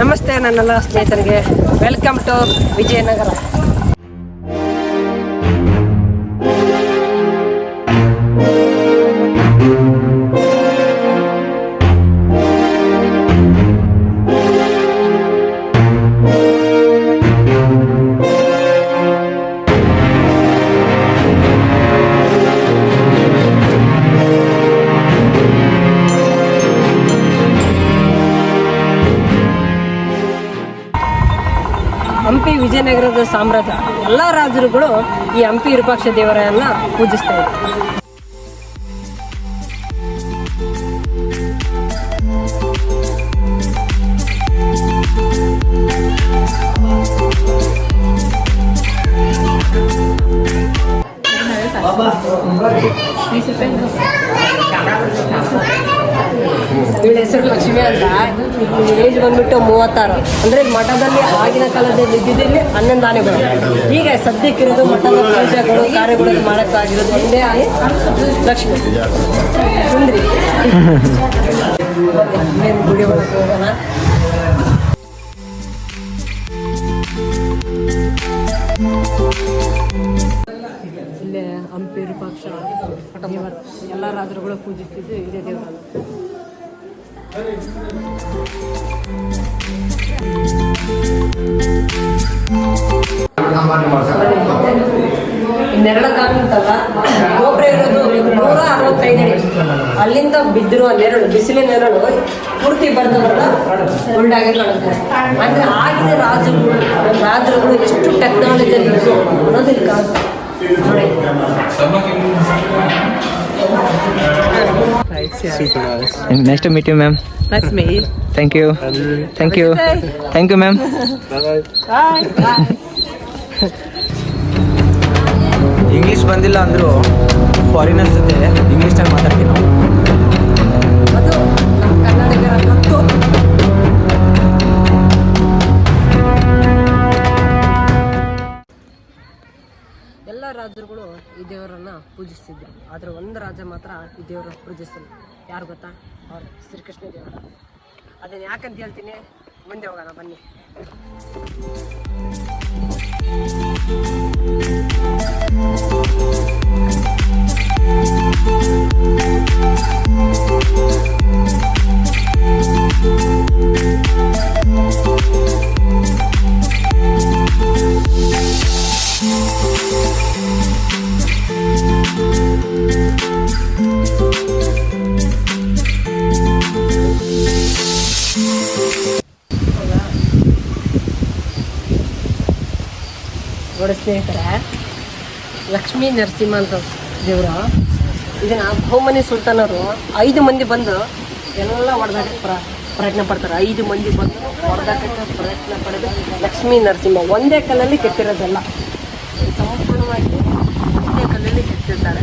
ನಮಸ್ತೆ ನನ್ನೆಲ್ಲ ಸ್ನೇಹಿತರಿಗೆ ವೆಲ್ಕಮ್ ಟು ವಿಜಯನಗರ. ಈ ಹಂಪಿ ವಿರೂಪಾಕ್ಷ ದೇವರನ್ನ ಪೂಜಿಸ್ತಾ ಇದ್ರು ಏಜ್ ಬಂದ್ಬಿಟ್ಟು ಮೂವತ್ತಾರು. ಅಂದ್ರೆ ಮಠದಲ್ಲಿ ಆಗಿನ ಕಾಲದಲ್ಲಿ ಇದ್ದಿದ್ದಲ್ಲಿ ಹನ್ನೊಂದು ಆನೆಗಳು. ಈಗ ಸದ್ಯಕ್ಕಿರೋದು ಮಠದ ಪೂಜೆಗಳು, ಕಾರ್ಯಗಳು ಮಾಡೋಕ್ಕಾಗಿರೋದು ಒಂದೇ ಆನೆ, ಲಕ್ಷ್ಮಿ. ಸುಂದ್ರಿ. ಇಲ್ಲೇ ಹಂಪಿ ವಿರೂಪಾಕ್ಷ ಎಲ್ಲ ರಾಜರುಗಳು ಪೂಜಿಸ್ತಿದ್ದು ಇದೇ ದೇವರನ್ನು ನೆರಳ ಕಾಣುತ್ತಲ್ಲ ಗೋಪುರ ಇರೋದು ನೂರ ಅರವತ್ತೈದು ಅಡಿ. ಅಲ್ಲಿಂದ ಬಿದ್ದಿರುವ ನೆರಳು ಬಿಸಿಲಿನ ನೆರಳು ಪೂರ್ತಿ ಬರ್ತದಲ್ಲ ಉಂಡಾಗಿ ಕಾಣುತ್ತೆ ಅಂದ್ರೆ ಆಗಿನ ರಾಜರು, ರಾಜರುಗಳು ಎಷ್ಟು ಟೆಕ್ನಾಲಜಿಯಲ್ಲಿ ಅನ್ನೋದು ಅನ್ನೋದಿಲ್ಲ ಕಾಣುತ್ತೆ Nice Nice to meet you, ma'am. Nice to meet you. Thank you. Thank you. Thank you, ma'am. Bye. Bye. English ಬಂದಿಲ್ಲ ಅಂದ್ರು ಫಾರಿನರ್ ಜೊತೆ ಇಂಗ್ಲೀಷ್ನಲ್ಲಿ ಮಾತಾಡ್ತೀವಿ ನಾವು ಅದು ಕನ್ನಡಿಗರ ಕತ್ತು ಎಲ್ಲ ರಾಜರುಗಳು ಈ ದೇವರನ್ನ ಪೂಜಿಸ್ತಿದ್ರು ಆದ್ರೆ ಒಂದು ರಾಜ ಮಾತ್ರ ಈ ದೇವರ ಪೂಜಿಸಲ್ಲ. ಯಾರು ಗೊತ್ತಾ? ಅವ್ರು ಶ್ರೀಕೃಷ್ಣ ದೇವರು. ಅದನ್ನ ಯಾಕಂತ ಹೇಳ್ತೀನಿ? ಮುಂದೆ ಹೋಗೋಣ, ಬನ್ನಿ. ನೋಡಿ ಸ್ನೇಹಿತರೆ ಲಕ್ಷ್ಮೀ ನರಸಿಂಹ ಅಂತ ದೇವರು. ಇದನ್ನ ಬಹುಮನಿ ಸುಲ್ತಾನರು ಐದು ಮಂದಿ ಬಂದು ಎಲ್ಲ ಹೊಡೆದಾಕ ಪ್ರ, ಪ್ರಯತ್ನ ಪಡ್ತಾರೆ. ಐದು ಮಂದಿ ಬಂದು ಹೊಡೆದಾಕ ಪ್ರಯತ್ನ ಪಡೆದು ಲಕ್ಷ್ಮೀ ನರಸಿಂಹ ಒಂದೇ ಕಲ್ಲಲ್ಲಿ ಕೆತ್ತಿರೋದಲ್ಲ. ಸಂಪೂರ್ಣವಾಗಿ ಒಂದೇ ಕಲ್ಲಲ್ಲಿ ಕೆತ್ತಿರ್ತಾರೆ.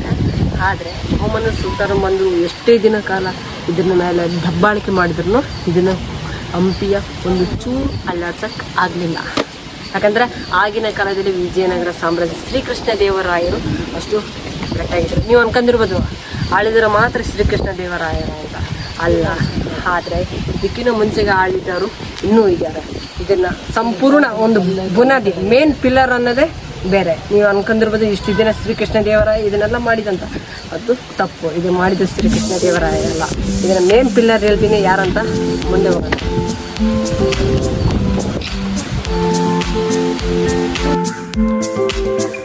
ಆದರೆ ಬಹುಮನಿ ಸುಲ್ತಾನ ಬಂದು ಎಷ್ಟೇ ದಿನ ಕಾಲ ಇದನ್ನ ಮೇಲೆ ದಬ್ಬಾಳಿಕೆ ಮಾಡಿದ್ರು ಇದನ್ನು ಹಂಪಿಯ ಒಂದು ಚೂರು ಅಲ್ಲಾಡ್ಸಕ್ಕೆ ಆಗಲಿಲ್ಲ. ಯಾಕಂದ್ರೆ ಆಗಿನ ಕಾಲದಲ್ಲಿ ವಿಜಯನಗರ ಸಾಮ್ರಾಜ್ಯ ಶ್ರೀಕೃಷ್ಣ ದೇವರಾಯರು ಅಷ್ಟು ಗಟ್ಟಾಗಿದ್ರು ನೀವು ಅನ್ಕೊಂಡಿರ್ಬೋದು, ಆಳಿದ್ರೆ ಮಾತ್ರ ಶ್ರೀಕೃಷ್ಣ ದೇವರಾಯರು ಅಂತ. ಅಲ್ಲ, ಆದರೆ ಇದಕ್ಕಿಂತ ಮುಂಚೆಗೆ ಆಳಿದವರು ಇನ್ನೂ ಇದ್ದಾರೆ. ಇದನ್ನ ಸಂಪೂರ್ಣ ಒಂದು ಬುನಾದಿ ಮೇನ್ ಪಿಲ್ಲರ್ ಅನ್ನೋದೇ ಬೇರೆ. ನೀವು ಅನ್ಕೊಂಡಿರ್ಬೋದು, ಇಷ್ಟು ದಿನ ಶ್ರೀಕೃಷ್ಣ ದೇವರಾಯ ಇದನ್ನೆಲ್ಲ ಮಾಡಿದಂತ. ಅದು ತಪ್ಪು. ಇದು ಮಾಡಿದ ಶ್ರೀಕೃಷ್ಣ ದೇವರಾಯ ಅಲ್ಲ ಇದನ್ನ ಮೇನ್ ಪಿಲ್ಲರ್ ಹೇಳ್ತೀನಿ ಯಾರಂತ ಮುಂದೆ ಹೋಗೋಣ. Thank you.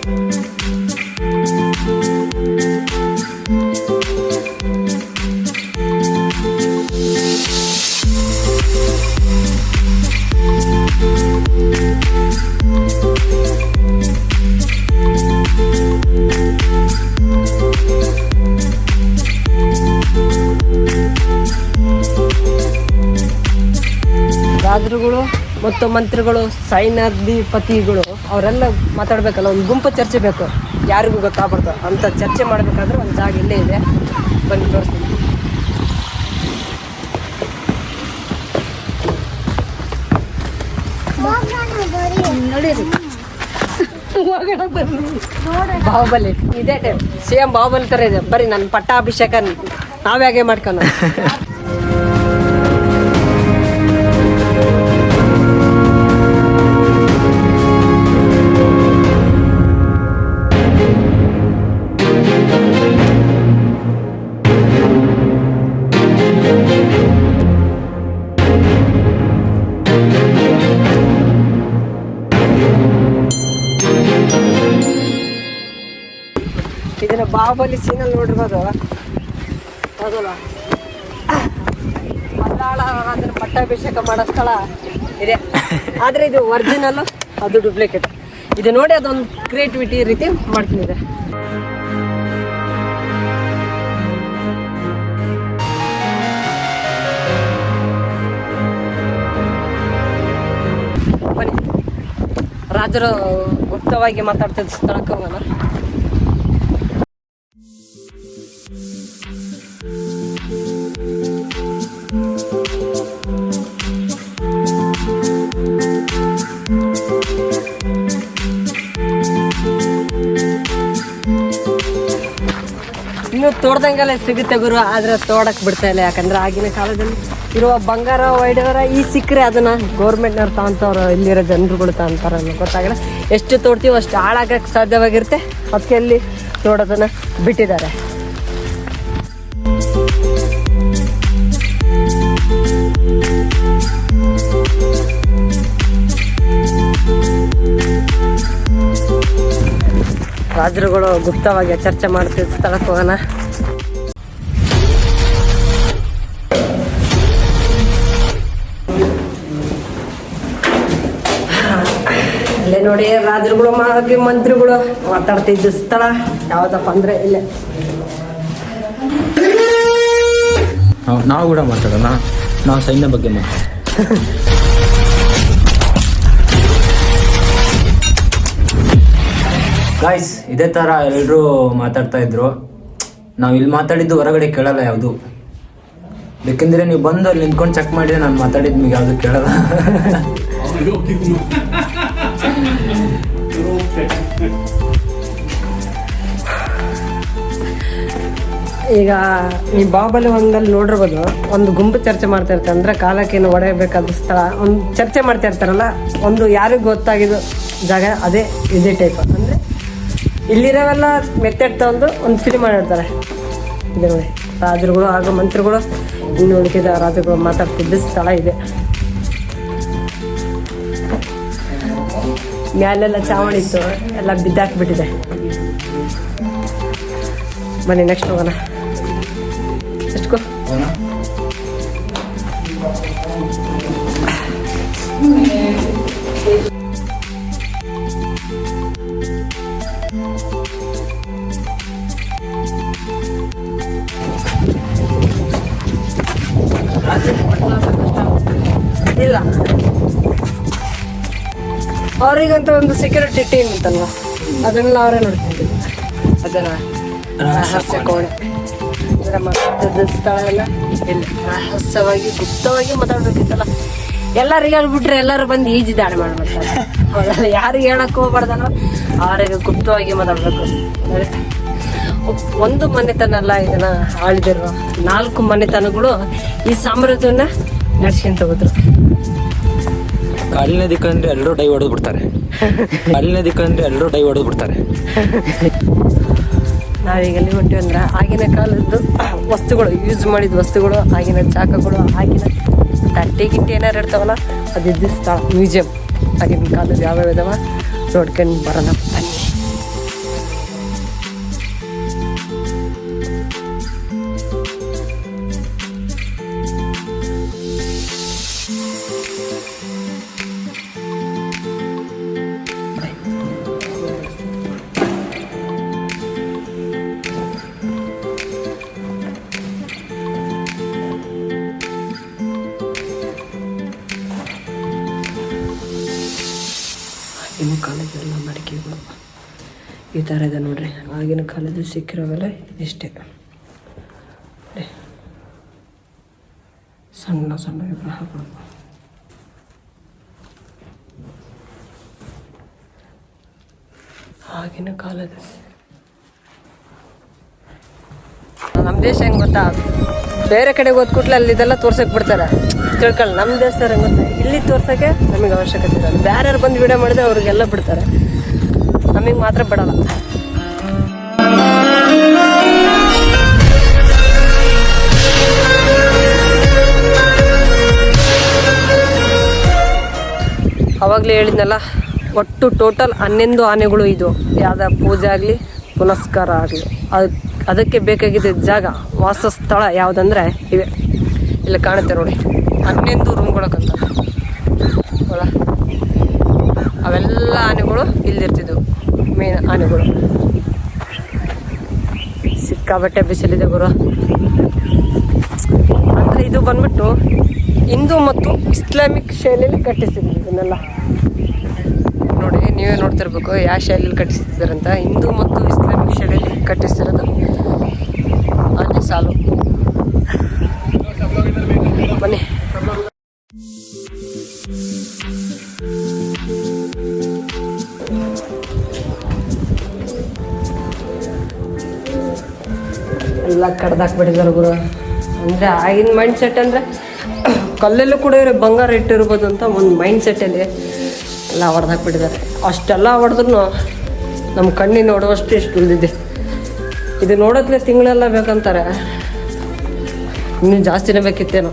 ಮತ್ತು ಮಂತ್ರಿಗಳು ಸೈನ್ಯಾಧಿಪತಿಗಳು ಅವರೆಲ್ಲ ಮಾತಾಡಬೇಕಲ್ಲ ಒಂದು ಗುಂಪು ಚರ್ಚೆ ಬೇಕು. ಯಾರಿಗೂ ಗೊತ್ತಾಗ್ಬಾರ್ದು. ಅಂತ ಚರ್ಚೆ ಮಾಡಬೇಕಾದ್ರೆ ಒಂದು ಜಾಗ ಇಲ್ಲೇ ಇದೆ. ಬನ್ನಿ ತೋರಿಸ್ತೀನಿ. ಬಾಹುಬಲಿ. ಇದೇ ಟೈಮ್. ಸೇಮ್ ಬಾಹುಬಲಿ ಥರ ಇದೆ. ಬರೀ ನನ್ನ ಪಟ್ಟಾಭಿಷೇಕ ನಾವ್ಯಾಗೆ ಮಾಡ್ಕೊಂಡು ಬಾಹುಬಲಿ ಸೀನಲ್ಲಿ ನೋಡಿರ್ಬೋದು. ಹೌದಲ್ಲ? ಮಲ್ಲಾಳ ಅದನ್ನು ಪಟ್ಟಾಭಿಷೇಕ ಮಾಡೋ ಸ್ಥಳ ಇದೆ. ಆದ್ರೆ ಇದು ಒರಿಜಿನಲ್ ಅದು ಡೂಪ್ಲಿಕೇಟ್ ಇದು ನೋಡಿ ಅದೊಂದು ಕ್ರಿಯೇಟಿವಿಟಿ ರೀತಿ ಮಾಡ್ತಿದೆ ರಾಜರು ಗುಪ್ತವಾಗಿ ಮಾತಾಡ್ತಿದ್ದ ಸ್ಥಳಕ್ಕೆ ಹೋಗೋಣ. ತೋಡ್ದಂಗೆಲ್ಲ ಸಿಗುತ್ತೆ ಗುರು, ಆದ್ರೆ ತೋಡಕ್ ಬಿಡ್ತಾ ಇಲ್ಲ. ಯಾಕಂದ್ರೆ ಆಗಿನ ಕಾಲದಲ್ಲಿ ಇರುವ ಬಂಗಾರ ವೈಡವರ ಈ ಸಿಕ್ಕರೆ ಅದನ್ನ ಗೌರ್ಮೆಂಟ್ನವ್ರು ತಗೊಂತವ್ರು ಇಲ್ಲಿರೋ ಜನರುಗಳು ತಾಂತಾರ ಅನ್ನೋ ಗೊತ್ತಾಗಲ್ಲ. ಎಷ್ಟು ತೋಡ್ತೀವೋ ಅಷ್ಟು ಹಾಳಾಗಕ್ಕೆ ಸಾಧ್ಯವಾಗಿರುತ್ತೆ. ಅದಕ್ಕೆ ಇಲ್ಲಿ ತೋಡೋದನ್ನ ಬಿಟ್ಟಿದ್ದಾರೆ. ರಾಜರುಗಳು ಗುಪ್ತವಾಗಿ ಚರ್ಚೆ ಮಾಡ್ತಿದ್ದ ಸ್ಥಳಕ್ಕೆ ಹೋಗೋಣ. ನೋಡಿ ರಾಜರುಗಳು ಮಾಗಿ ಮಂತ್ರಿಗಳು ಮಾತಾಡ್ತಿದ್ದ ಸ್ಥಳ ಯಾವ್ದಪ್ಪ ಅಂದ್ರೆ ಇಲ್ಲೇ. ನಾವು- ನಾವು ಕೂಡ ಮಾತಾಡೋಣ. ನಾವು ಸೈನ್ಯ ಬಗ್ಗೆ ಮಾತಾಡೋಣ. ಗಾಯ್ಸ್ ಇದೇ ಥರ ಎಲ್ಲರೂ ಮಾತಾಡ್ತಾ ಇದ್ರು. ನಾವು ಇಲ್ಲಿ ಮಾತಾಡಿದ್ದು ಹೊರಗಡೆ ಕೇಳಲ್ಲ ಯಾವುದು. ಬೇಕೆಂದ್ರೆ ನೀವು ಬಂದು ಅಲ್ಲಿ ನಿಂತ್ಕೊಂಡು ಚೆಕ್ ಮಾಡಿದ್ರೆ ನಾನು ಮಾತಾಡಿದ್ದು ನಿಮಗೆ ಯಾವುದು ಕೇಳಲ್ಲ. ಈಗ ಈ ಬಾಬಲಿ ಒಂದಲ್ಲಿ ನೋಡಿರ್ಬೋದು, ಒಂದು ಗುಂಪು ಚರ್ಚೆ ಮಾಡ್ತಾ ಇರ್ತಾರೆ. ಅಂದ್ರೆ ಕಾಲಕ್ಕೇನು ಒಡೆಯಬೇಕಾದ ಸ್ಥಳ, ಒಂದು ಚರ್ಚೆ ಮಾಡ್ತಾ ಇರ್ತಾರಲ್ಲ, ಒಂದು ಯಾರಿಗೂ ಗೊತ್ತಾಗಿದ್ದು ಜಾಗ ಅದೇ, ಇದೇ ಟೈಪ್ ಅಂದರೆ ಇಲ್ಲಿರೋವೆಲ್ಲ ಮೆಥಡ್ ತಗೊಂಡು ಒಂದು ಫಿಲ್ಮ್ ಮಾಡಿರ್ತಾರೆ. ಇದೆ ನೋಡಿ, ರಾಜರುಗಳು ಹಾಗೂ ಮಂತ್ರಿಗಳು, ಇನ್ನು ಉಳಿದ ರಾಜರುಗಳು ಮಾತಾಡ್ತಿದ್ದ ಸ್ಥಳ ಇದೆ. ಮ್ಯಾಲೆಲ್ಲ ಚಾವಣಿ ಇತ್ತು, ಎಲ್ಲ ಬಿದ್ದಾಕ್ಬಿಟ್ಟಿದೆ. ಬನ್ನಿ ನೆಕ್ಸ್ಟ್ ಹೋಗೋಣ. ಇಲ್ಲ. ಅವರಿಗಂತ ಒಂದು ಸೆಕ್ಯೂರಿಟಿ ಟೀಮ್ ಇತ್ತಲ್ವ ಅದನ್ನೆಲ್ಲ ಅವರೇ ನೋಡ್ತಿದ್ರು ಅದನ್ನ ರಹಸ್ಯ ಕೋಣೆ ಅಂದ್ರೆ ಮಾತಾಡಿದ ಸ್ಥಳ ಎಲ್ಲ ಇಲ್ಲಿ ರಹಸ್ಯವಾಗಿ ಗುಪ್ತವಾಗಿ ಮಾತಾಡ್ಬೇಕಿತ್ತಲ್ಲ. ಎಲ್ಲರಿಗೆ ಹೇಳ್ಬಿಟ್ರೆ ಎಲ್ಲರೂ ಬಂದು ಈಜಿ ದಾಳಿ ಮಾಡ್ಬಿಡ್ತಾರೆ. ಯಾರು ಯಾರಿಗೆ ಹೇಳಕ್ ಹೋಗ್ಬಾರ್ದಲ್ಲ ಅವರಿಗೆ ಗುಪ್ತವಾಗಿ ಮಾತಾಡ್ಬೇಕು. ಒಂದು ಮನೆತನ ಅಲ್ಲ ಇದನ್ನ ಆಳಿದಿರುವ ನಾಲ್ಕು ಮನೆತನಗಳು ಈ ಸಾಮ್ರಾಜ್ಯವನ್ನ ನಡ್ಸ್ಕೊಂತ ಹೋದ್ರು. ಕಾಲಿನ ದಿಕ್ಕಂದ್ರೆ ಎಲ್ಲರೂ ಡೈ ಹೊಡೆದು ಬಿಡ್ತಾರೆ. ಕಾಲಿನ ದಿಕ್ಕಂದ್ರೆ ಎಲ್ಲರೂ ಡೈ ಹೊಡೆದು ಬಿಡ್ತಾರೆ. ನಾವೀಗ ಹೊಂಟಿವಿ ಅಂದ್ರೆ ಆಗಿನ ಕಾಲದ್ದು ವಸ್ತುಗಳು ಯೂಸ್ ಮಾಡಿದ ವಸ್ತುಗಳು, ಆಗಿನ ಚಾಕಗಳು, ಆಗಿನ ತಟ್ಟೆ ಗಿಟ್ಟೆ ಏನಾರು ಇರ್ತಾವಲ್ಲ, ಅದಿದ್ದು ಸ್ಥಳ ಮ್ಯೂಸಿಯಂ ಆಗಿನ ಕಾಲದ ಯಾವ್ಯಾವ ಇದಾವ ನೋಡ್ಕೊಂಡು ಬರೋಣ ಥರ ಇದೆ ನೋಡ್ರಿ. ಆಗಿನ ಕಾಲದಲ್ಲಿ ಸಿಕ್ಕಿರೋವೆಲ್ಲ ಇಷ್ಟೇ. ಸಣ್ಣ ಸಣ್ಣ ವಿಗ್ರಹಗಳು. ಆಗಿನ ಕಾಲದ ನಮ್ಮ ದೇಶ ಹೆಂಗೆ ಗೊತ್ತಾ? ಬೇರೆ ಕಡೆಗೆ ಹೋದ್ ಕೂಡಲೇ ಅಲ್ಲಿ ಇದೆಲ್ಲ ತೋರ್ಸಕ್ಕೆ ಬಿಡ್ತಾರೆ. ತಿಳ್ಕೊಳ್ಳಿ ನಮ್ಮ ದೇಶದವ್ರು ಹೆಂಗೆ ಗೊತ್ತಾ? ಇಲ್ಲಿ ತೋರ್ಸೋಕ್ಕೆ ನಮಗೆ ಅವಶ್ಯಕತೆ ಇರಲ್ಲ. ಬೇರೆಯವ್ರು ಬಂದು ವಿಡಿಯೋ ಮಾಡಿದ್ರೆ ಅವ್ರಿಗೆಲ್ಲ ಬಿಡ್ತಾರೆ. ನಮಗೆ ಮಾತ್ರ ಬಿಡಲ್ಲ. ಅವಾಗಲೇ ಹೇಳಿದ್ನಲ್ಲ, ಒಟ್ಟು ಟೋಟಲ್ ಹನ್ನೊಂದು ಆನೆಗಳು ಇದು. ಯಾವುದೇ ಪೂಜೆ ಆಗಲಿ, ಪುನಸ್ಕಾರ ಆಗಲಿ. ಅದು, ಅದಕ್ಕೆ ಬೇಕಾಗಿದ್ದ ಜಾಗ, ವಾಸಸ್ಥಳ ಯಾವುದಂದ್ರೆ ಇವೆ. ಇಲ್ಲಿ ಕಾಣುತ್ತೆ ನೋಡಿ. ಹನ್ನೊಂದು ರೂಮ್ಗಳಕ್ಕಂತ ಅವೆಲ್ಲ ಆನೆಗಳು ಇಲ್ಲಿರ್ತಿದ್ವು ಮೇನ್ ಆನೆಗಳು ಸಿಕ್ಕಾಬಟ್ಟೆ ಬಿಸಿಲಿದೆ ಗುರು. ಅಂದರೆ ಇದು ಬಂದ್ಬಿಟ್ಟು ಹಿಂದೂ ಮತ್ತು ಇಸ್ಲಾಮಿಕ್ ಶೈಲಿಯಲ್ಲಿ ಕಟ್ಟಿಸಿದ್ರು ಇದನ್ನೆಲ್ಲ. ನೋಡಿ, ನೀವೇ ನೋಡ್ತಿರ್ಬೇಕು, ಯಾವ ಶೈಲಿಯಲ್ಲಿ ಕಟ್ಟಿಸಿದಾರಂತ ಹಿಂದೂ ಮತ್ತು ಇಸ್ಲಾಮಿಕ್ ಶೈಲಿಯಲ್ಲಿ ಕಟ್ಟಿಸಿರೋದು ಎಲ್ಲ ಕಡ್ದಾಕ್ಬಿಟ್ಟಿದ್ದಾರೆ ಗುರು. ಅಂದರೆ ಆಗಿನ ಮೈಂಡ್ ಸೆಟ್ ಅಂದರೆ ಕಲ್ಲಲ್ಲೂ ಕೂಡ ಇರೋ ಬಂಗಾರ ಇಟ್ಟಿರ್ಬೋದು ಅಂತ ಒಂದು ಮೈಂಡ್ ಸೆಟ್ಟಲ್ಲಿ ಎಲ್ಲ ಹೊಡೆದಾಕ್ಬಿಟ್ಟಿದ್ದಾರೆ ಅಷ್ಟೆಲ್ಲ ಹೊಡೆದ್ರು ನಮ್ಮ ಕಣ್ಣಿನ ನೋಡುವಷ್ಟು ಇಷ್ಟು ಉಳಿದಿದೆ. ಇದು ನೋಡೋದ್ಲೆ ತಿಂಗಳೆಲ್ಲ ಬೇಕಂತಾರೆ. ಇನ್ನೂ ಜಾಸ್ತಿನೇ ಬೇಕಿತ್ತೇನೋ.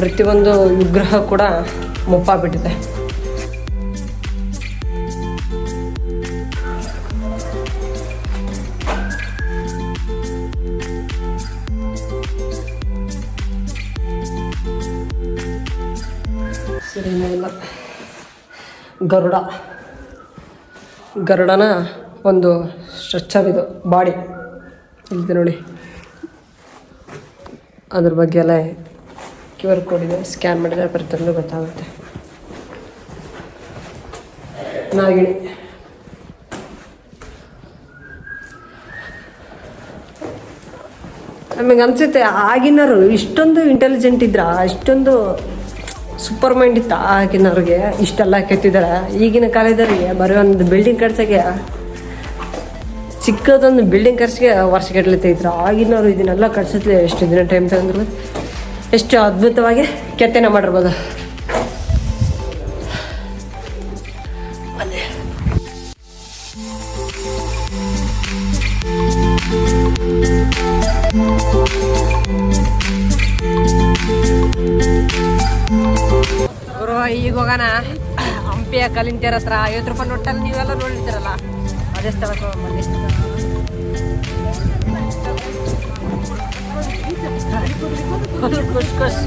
ಪ್ರತಿಯೊಂದು ವಿಗ್ರಹ ಕೂಡ ಮುಪ್ಪಾಗ್ಬಿಟ್ಟಿದೆ. ಗರುಡ. ಗರುಡನ ಒಂದು ಸ್ಟ್ರಕ್ಚರ್ ಇದು ಬಾಡಿ ಇದೆ ನೋಡಿ. ಅದ್ರ ಬಗ್ಗೆ ಎಲ್ಲ ಕ್ಯೂ ಆರ್ ಕೋಡ್ ಇದೆ ಸ್ಕ್ಯಾನ್ ಮಾಡಿದರೆ ಪ್ರತಿಯೊಂದು ಗೊತ್ತಾಗುತ್ತೆ. ನಾಗಿಣಿ ನಮಗೆ ಅನಿಸುತ್ತೆ ಆಗಿನರು ಇಷ್ಟೊಂದು ಇಂಟೆಲಿಜೆಂಟ್ ಇದ್ರ, ಇಷ್ಟೊಂದು ಸೂಪರ್ ಮೈಂಡ್ ಇತ್ತು. ಆಗಿನವ್ರಿಗೆ ಇಷ್ಟೆಲ್ಲ ಕೆತ್ತಿದ್ದಾರೆ ಈಗಿನ ಕಾಲದವ್ರಿಗೆ ಬರೀ ಒಂದು ಬಿಲ್ಡಿಂಗ್ ಕಟ್ಸೋಕ್ಕೆ ಚಿಕ್ಕದೊಂದು ಬಿಲ್ಡಿಂಗ್ ಖರ್ಚಿಗೆ ವರ್ಷಗಟ್ಟಲೆ ತೆಗಿದ್ರು ಆಗಿನವರು ಇದನ್ನೆಲ್ಲ ಕಟ್ಸತ್ಲೆ ಎಷ್ಟು ದಿನ ಟೈಮ್ ತಗೊಂಡ್ರು. ಎಷ್ಟು ಅದ್ಭುತವಾಗಿ ಕೆತ್ತನೆ ಮಾಡಿರ್ಬೋದು. ಗುರು ಈಗ ಹೋಗೋಣ. ಹಂಪಿಯ ಕಲಿಂತಿಯರ ಹತ್ರ. ಐವತ್ತು ರೂಪಾಯಿ ನೋಟಲ್ಲಿ ನೀವೆಲ್ಲ ನೋಡಿರ್ತೀರಲ್ಲ? ಅದೇ ಖುಷ್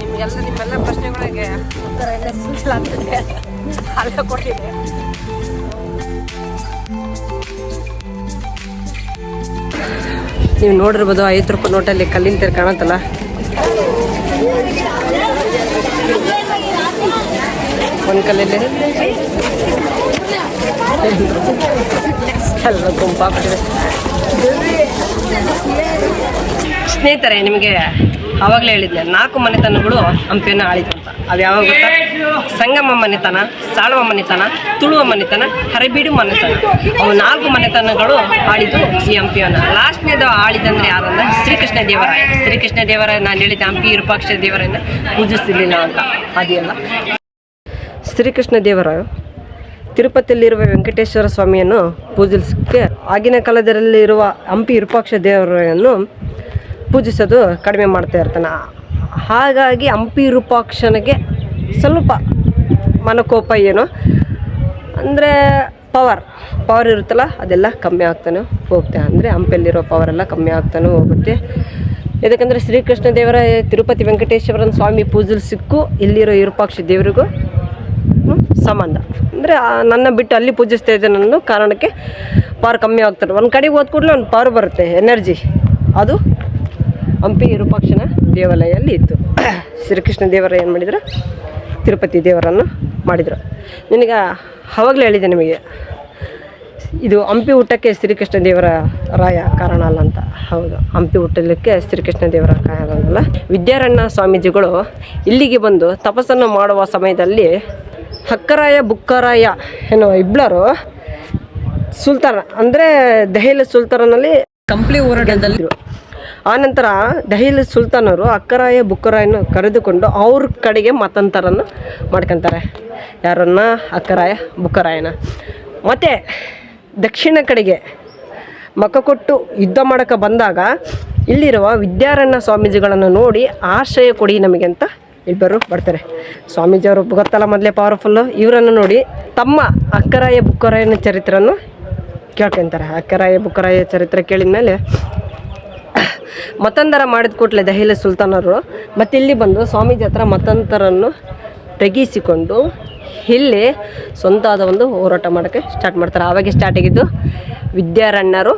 ನಿಮಗೆಲ್ಲ ನಿಮ್ಮೆಲ್ಲ ಪ್ರಶ್ನೆಗಳಿಗೆ ಉತ್ತರ ಎಲ್ಲ ಸಿಗಲ್ಲ ಅಂತ ಅಲ್ಲೇ ಕೊಡ್ತೀನಿ ನೀವು ನೋಡಿರ್ಬೋದು ಐವತ್ತು ರೂಪಾಯಿ ನೋಟಲ್ಲಿ ಕಲ್ಲಿನ ತೆರೆ ಕಾಣತ್ತಲ್ಲ. ಒಂದು ಕಲ್ಲಲ್ಲಿ. ಸ್ನೇಹಿತರೆ, ನಿಮಗೆ ಆವಾಗಲೇ ಹೇಳಿದ್ದೆ ನಾಲ್ಕು ಮನೆತನಗಳು ಹಂಪಿಯನ್ನು ಆಳಿತು ಅಂತ. ಅದು ಯಾವಾಗ ಗೊತ್ತಾ? ಸಂಗಮ ಮನೆತನ, ಸಾಳುವ ಮನೆತನ, ತುಳುವ ಮನೆತನ, ಹರಿಬೀಡು ಮನೆತನ. ಅವು ನಾಲ್ಕು ಮನೆತನಗಳು ಆಳಿದ್ದು ಈ ಹಂಪಿಯನ್ನು ಲಾಸ್ಟ್ನೇದು ಆಳಿದಂದ್ರೆ ಯಾರಂದ್ರೆ ಶ್ರೀಕೃಷ್ಣ ದೇವರಾಯ. ಶ್ರೀಕೃಷ್ಣ ದೇವರಾಯ, ನಾನು ಹೇಳಿದ್ದೆ ಹಂಪಿ ವಿರೂಪಾಕ್ಷ ದೇವರನ್ನು ಪೂಜಿಸಲಿಲ್ಲ ಅಂತ. ಅದೆಲ್ಲ ಶ್ರೀಕೃಷ್ಣ ದೇವರಾಯ ತಿರುಪತಿಯಲ್ಲಿರುವ ವೆಂಕಟೇಶ್ವರ ಸ್ವಾಮಿಯನ್ನು ಪೂಜಿಸಕ್ಕೆ ಆಗಿನ ಕಾಲದಲ್ಲಿರುವ ಹಂಪಿ ವಿರೂಪಾಕ್ಷ ದೇವರನ್ನು ಪೂಜಿಸೋದು ಕಡಿಮೆ ಮಾಡ್ತಾ ಇರ್ತಾನೆ. ಹಾಗಾಗಿ ಹಂಪಿ ವಿರೂಪಾಕ್ಷನಿಗೆ ಸ್ವಲ್ಪ ಮನಕೋಪ ಏನೋ? ಅಂದರೆ ಪವರ್ ಪವರ್ ಇರುತ್ತಲ್ಲ, ಅದೆಲ್ಲ ಕಮ್ಮಿ ಆಗ್ತಾನೆ ಹೋಗುತ್ತೆ. ಅಂದರೆ ಹಂಪೆಯಲ್ಲಿರೋ ಪವರ್ ಎಲ್ಲ ಕಮ್ಮಿ ಆಗ್ತಾನೆ ಹೋಗುತ್ತೆ. ಯಾಕಂದರೆ ಶ್ರೀಕೃಷ್ಣ ದೇವರ ತಿರುಪತಿ ವೆಂಕಟೇಶ್ವರನ ಸ್ವಾಮಿ ಪೂಜಿಸಿಕ್ಕೂ ಇಲ್ಲಿರೋ ವಿರೂಪಾಕ್ಷ ದೇವರಿಗೂ ಸಂಬಂಧ. ಅಂದರೆ ನನ್ನ ಬಿಟ್ಟು ಅಲ್ಲಿ ಪೂಜಿಸ್ತಾ ಇದ್ದೆ ಅನ್ನೋ ಕಾರಣಕ್ಕೆ ಪವರ್ ಕಮ್ಮಿ ಆಗ್ತಾರೆ ಒಂದು ಕಡೆಗೆ ಹೋದ ಕೂಡಲೇ ಒಂದು ಪವರ್ ಬರುತ್ತೆ ಎನರ್ಜಿ ಅದು ಹಂಪಿ ವಿರೂಪಾಕ್ಷನ ದೇವಾಲಯಲ್ಲಿ ಇತ್ತು. ಶ್ರೀಕೃಷ್ಣ ದೇವರ ಏನು ಮಾಡಿದ್ರು? ತಿರುಪತಿ ದೇವರನ್ನು ಮಾಡಿದರು. ನಿನಗೆ ಆವಾಗಲೇ ಹೇಳಿದೆ ನಿಮಗೆ ಇದು ಹಂಪಿ ಊಟಕ್ಕೆ ಶ್ರೀಕೃಷ್ಣ ದೇವರ ರಾಯ ಕಾರಣ ಅಲ್ಲ ಅಂತ. ಹೌದು ಹಂಪಿ ಹುಟ್ಟಲಿಕ್ಕೆ ಶ್ರೀಕೃಷ್ಣ ದೇವರ ಕಾರಣ ಅಲ್ಲ ವಿದ್ಯಾರಣ್ಯ ಸ್ವಾಮೀಜಿಗಳು ಇಲ್ಲಿಗೆ ಬಂದು ತಪಸ್ಸನ್ನು ಮಾಡುವ ಸಮಯದಲ್ಲಿ ಹಕ್ಕರಾಯ ಬುಕ್ಕರಾಯ ಎನ್ನುವ ಇಬ್ಬರು ಸುಲ್ತಾನ ಅಂದರೆ ದೆಹಲಿ ಸುಲ್ತಾನಲ್ಲಿ ಕಂಪ್ಲಿ ಹೋರಾಟದಲ್ಲಿ ಆನಂತರ ದೆಹಲಿ ಸುಲ್ತಾನರು ಅಕ್ಕರಾಯ ಬುಕ್ಕರಾಯನ್ನು ಕರೆದುಕೊಂಡು ಅವ್ರ ಕಡೆಗೆ ಮತಾಂತರನ್ನು ಮಾಡ್ಕೊತಾರೆ. ಯಾರನ್ನ? ಅಕ್ಕರಾಯ ಬುಕ್ಕರಾಯನ. ಮತ್ತು ದಕ್ಷಿಣ ಕಡೆಗೆ ಮಕ್ಕ ಕೊಟ್ಟು ಯುದ್ಧ ಮಾಡೋಕ್ಕೆ ಬಂದಾಗ ಇಲ್ಲಿರುವ ವಿದ್ಯಾರಣ್ಯ ಸ್ವಾಮೀಜಿಗಳನ್ನು ನೋಡಿ ಆಶ್ರಯ ಕೊಡಿ ನಮಗೆ ಅಂತ ಇಬ್ಬರು ಬರ್ತಾರೆ. ಸ್ವಾಮೀಜಿಯವರು ಗೊತ್ತಲ್ಲ ಮೊದಲೇ ಪವರ್ಫುಲ್ಲು ಇವರನ್ನು ನೋಡಿ ತಮ್ಮ ಅಕ್ಕರಾಯ ಬುಕ್ಕರಾಯನ ಚರಿತ್ರೆಯನ್ನು ಕೇಳ್ಕೊಂತಾರೆ. ಅಕ್ಕರಾಯ ಬುಕ್ಕರಾಯ ಚರಿತ್ರೆ ಕೇಳಿದ ಮೇಲೆ ಮತಾಂತರ ಮಾಡಿದ ಕೂಡಲೇ ದೆಹಲಿ ಸುಲ್ತಾನರು. ಮತ್ತು ಇಲ್ಲಿ ಬಂದು ಸ್ವಾಮೀಜಿ ಹತ್ರ ಮತ್ತೊಂದರನ್ನು ತೆಗೆಸಿಕೊಂಡು ಇಲ್ಲಿ ಸ್ವಂತ ಆದ ಒಂದು ಹೋರಾಟ ಮಾಡೋಕ್ಕೆ ಸ್ಟಾರ್ಟ್ ಮಾಡ್ತಾರೆ. ಆವಾಗೆ ಸ್ಟಾರ್ಟ್ ಆಗಿದ್ದು ವಿದ್ಯಾರಣ್ಯರು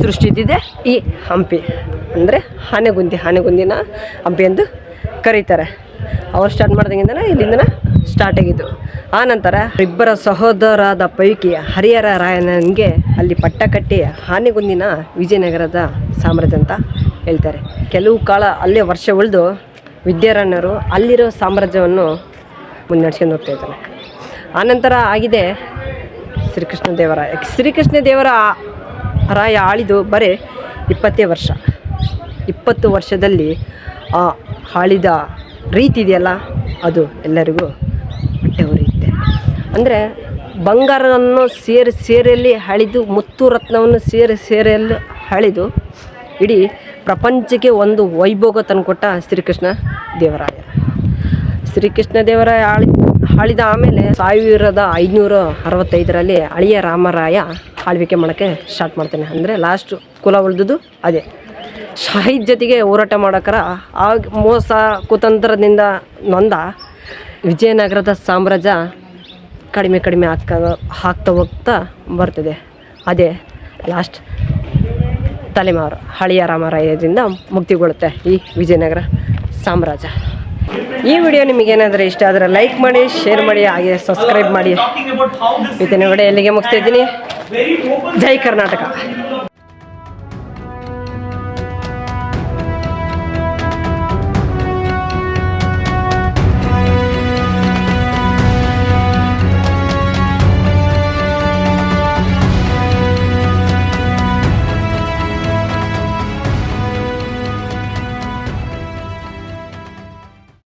ಸೃಷ್ಟಿಸಿದೆ ಈ ಹಂಪಿ. ಅಂದರೆ ಆನೆಗುಂದಿ ಆನೆಗುಂದಿನ ಹಂಪಿ ಎಂದು ಕರೀತಾರೆ. ಅವ್ರು ಸ್ಟಾರ್ಟ್ ಮಾಡ್ದಂಗಿಂದನೇ ಇಲ್ಲಿಂದನೇ ಸ್ಟಾರ್ಟ್ ಆಗಿದ್ದು. ಆ ನಂತರ ಇಬ್ಬರ ಸಹೋದರಾದ ಪೈಕಿ ಹರಿಹರ ರಾಯನಿಗೆ ಅಲ್ಲಿ ಪಟ್ಟ ಕಟ್ಟಿ ಆನೆಗುಂದಿನ ವಿಜಯನಗರದ ಸಾಮ್ರಾಜ್ಯ ಅಂತ ಹೇಳ್ತಾರೆ. ಕೆಲವು ಕಾಲ ಅಲ್ಲೇ ವರ್ಷ ಉಳಿದು ವಿದ್ಯಾರಣ್ಯರು ಅಲ್ಲಿರೋ ಸಾಮ್ರಾಜ್ಯವನ್ನು ಮುನ್ನಡೆಸ್ಕೊಂಡು ಹೋಗ್ತಾ ಇದ್ದಾರೆ ಆನಂತರ ಆಗಿದೆ ಶ್ರೀಕೃಷ್ಣ ದೇವರಾಯ. ಶ್ರೀಕೃಷ್ಣ ದೇವರ ರಾಯ ಆಳಿದು ಬರೇ ಇಪ್ಪತ್ತೇ ವರ್ಷ. ಇಪ್ಪತ್ತು ವರ್ಷದಲ್ಲಿ ಆ ಆಳಿದ ರೀತಿ ಇದೆಯಲ್ಲ, ಅದು ಎಲ್ಲರಿಗೂ ಹೊಟ್ಟೆ ಉರಿಯುತ್ತೆ ಅಂದರೆ ಬಂಗಾರವನ್ನು ಸೇರಿ ಸೇರೆಯಲ್ಲಿ ಹಳಿದು, ಮುತ್ತು ರತ್ನವನ್ನು ಸೇರಿ ಸೇರೆಯಲ್ಲಿ ಹಳಿದು, ಇಡೀ ಪ್ರಪಂಚಕ್ಕೆ ಒಂದು ವೈಭೋಗ ತಂದುಕೊಟ್ಟ ಶ್ರೀಕೃಷ್ಣ ದೇವರಾಯ. ಶ್ರೀಕೃಷ್ಣ ದೇವರಾಯ ಆಳಿ ಆಳಿದ ಆಮೇಲೆ ಸಾವಿರದ ಐನೂರ ಅರವತ್ತೈದರಲ್ಲಿ ಅಳಿಯ ರಾಮರಾಯ ಆಳ್ವಿಕೆ ಮಾಡೋಕ್ಕೆ ಸ್ಟಾರ್ಟ್ ಮಾಡ್ತಾನೆ. ಅಂದರೆ ಲಾಸ್ಟ್ ಕುಲ ಉಳಿದುದು ಅದೇ. ಶಾಹಿ ಜೊತೆಗೆ ಹೋರಾಟ ಮಾಡೋಕ್ಕಾರ ಆಗ ಮೋಸ ಕುತಂತ್ರದಿಂದ ನೊಂದ ವಿಜಯನಗರದ ಸಾಮ್ರಾಜ್ಯ ಕಡಿಮೆ ಕಡಿಮೆ ಹಾಕ ಹಾಕ್ತಾ ಹೋಗ್ತಾ ಬರ್ತಿದೆ. ಅದೇ ಲಾಸ್ಟ್ ತಲೆಮಾರು ಹಳೆಯ ರಾಮರಾಯದಿಂದ ಮುಕ್ತಿಗೊಳ್ಳುತ್ತೆ ಈ ವಿಜಯನಗರ ಸಾಮ್ರಾಜ್ಯ. ಈ ವಿಡಿಯೋ ನಿಮಗೇನಾದರೂ ಇಷ್ಟ ಆದರೆ ಲೈಕ್ ಮಾಡಿ ಶೇರ್ ಮಾಡಿ, ಹಾಗೆ ಸಬ್ಸ್ಕ್ರೈಬ್ ಮಾಡಿ. ಇದನ್ನು ವಿಡಿಯೋ ಎಲ್ಲಿಗೆ ಮುಗಿಸ್ತಾ ಇದ್ದೀನಿ. ಜೈ ಕರ್ನಾಟಕ.